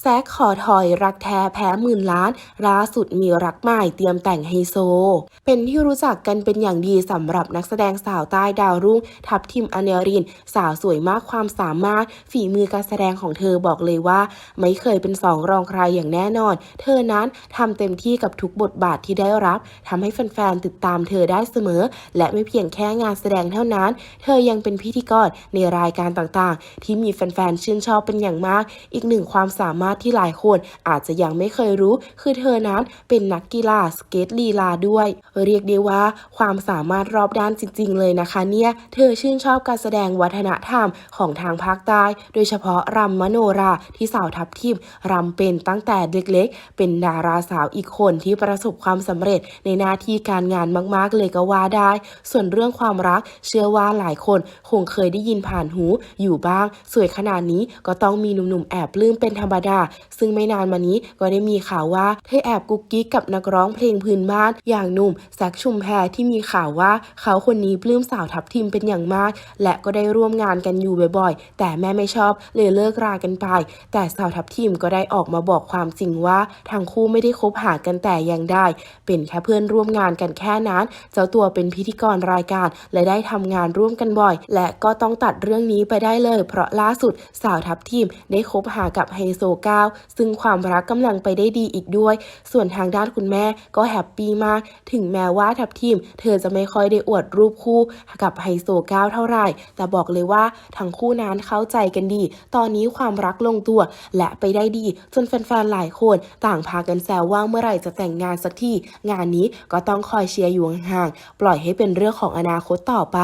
แซกขอถอยรักแท้แพ้หมื่นล้านล่าสุดมีรักใหม่เตรียมแต่งไฮโซ เป็นที่รู้จักกันเป็นอย่างดีสำหรับนักแสดงสาวใต้ดาวรุ่ง ทับทิมอเนริน สาวสวยมากความสามารถ ฝีมือการแสดงของเธอบอกเลยว่า ไม่เคยเป็นสองรองใครอย่างแน่นอน เธอนั้นทำเต็มที่กับทุกบทบาทที่ได้รับทำให้แฟนๆติดตามเธอได้เสมอ และไม่เพียงแค่งานแสดงเท่านั้น เธอยังเป็นพิธีกรในรายการต่างๆ ที่มีแฟนๆชื่นชอบเป็นอย่างมาก อีกหนึ่งความสามารถที่หลายคนอาจจะยังไม่เคยรู้ คือเธอนั้นเป็นนักกีฬาสเก็ตลีลาด้วย เรียกได้ว่าความสามารถรอบด้านจริง ๆ เลยนะคะเนี่ย เธอชื่นชอบการแสดงวัฒนธรรมของทางภาคใต้ โดยเฉพาะรำมโนราที่สาวทับทิมรำเป็นตั้งแต่เล็กๆ เป็นดาราสาวอีกคนที่ประสบความสำเร็จในหน้าที่การงานมากๆ เลยก็ว่าได้ ส่วนเรื่องความรักเชื่อว่าหลายคนคงเคยได้ยินผ่านหูอยู่บ้าง สวยขนาดนี้ก็ต้องมีหนุ่มๆแอบปลื้มเป็นธรรมดา ซึ่งไม่นานมานี้ก็ได้มีข่าวว่าเธอแอบกุ๊กกิ๊กกับนักร้องเพลงพื้นบ้านอย่างหนุ่มแซคชุมแพที่มีข่าวว่าเขาคนนี้ปลื้มสาวทับทิมเป็นอย่างมาก และก็ได้ร่วมงานกันอยู่บ่อยๆ แต่แม่ไม่ชอบเลยเลิกรากันไป แต่สาวทับทิมก็ได้ออกมาบอกความจริงว่าทั้งคู่ไม่ได้คบหากันแต่อย่างใดเป็นแค่เพื่อนร่วมงานกันแค่นั้น เจ้าตัวเป็นพิธีกรรายการ และได้ทำงานร่วมกันบ่อย และก็ต้องตัดเรื่องนี้ไปได้เลย เพราะล่าสุดสาวทับทิมได้คบหากับไฮโซก้าซึ่งความรักกำลังไปได้ดีอีกด้วย ส่วนทางด้านคุณแม่ก็แฮปปี้มาก ถึงแม้ว่าทับทิมเธอจะไม่ค่อยได้อวดรูปคู่กับไฮโซก้าวเท่าไหร่ แต่บอกเลยว่าทั้งคู่นั้นเข้าใจกันดี ตอนนี้ความรักลงตัว และไปได้ดี จนแฟนๆหลายคนต่างพากันแซวว่าเมื่อไหร่จะแต่งงานสักทีงานนี้ก็ต้องคอยเชียร์อยู่ห่างๆปล่อยให้เป็นเรื่องของอนาคตต่อไป